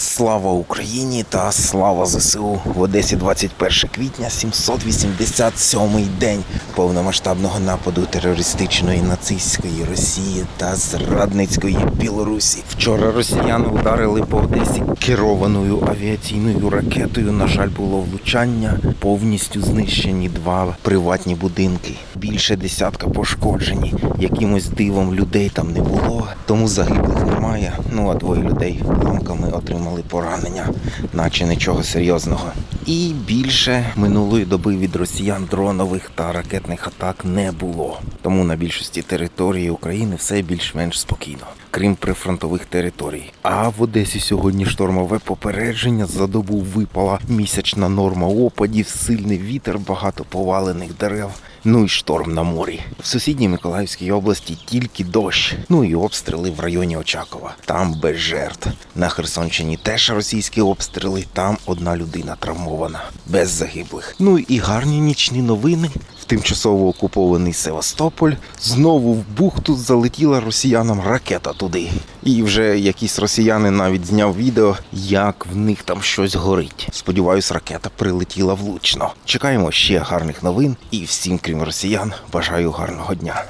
Слава Україні та слава ЗСУ в Одесі 21 квітня, 787-й день повномасштабного нападу терористичної нацистської Росії та зрадницької Білорусі. Вчора росіяни ударили по Одесі керованою авіаційною ракетою. На жаль, було влучання. Повністю знищені два приватні будинки. Більше десятка пошкоджені. Якимось дивом людей там не було, тому загиблих немає. Ну а двоє людей ламками отримали поранення, наче нічого серйозного. І більше минулої доби від росіян дронових та ракетних атак не було. Тому на більшості території України все більш-менш спокійно, крім прифронтових територій. А в Одесі сьогодні штормове попередження за добу випала місячна норма опадів, сильний вітер, багато повалених дерев. Ну і шторм на морі. В сусідній Миколаївській області тільки дощ. Ну і обстріли в районі Очакова. Там без жертв. На Херсонщині теж російські обстріли. Там одна людина травмована, без загиблих. Ну і гарні нічні новини. В тимчасово окупований Севастополь знову в бухту залетіла росіянам ракета туди. І вже якийсь росіянин навіть зняв відео, як в них там щось горить. Сподіваюсь, ракета прилетіла влучно. Чекаємо ще гарних новин і всім, крім росіян, бажаю гарного дня.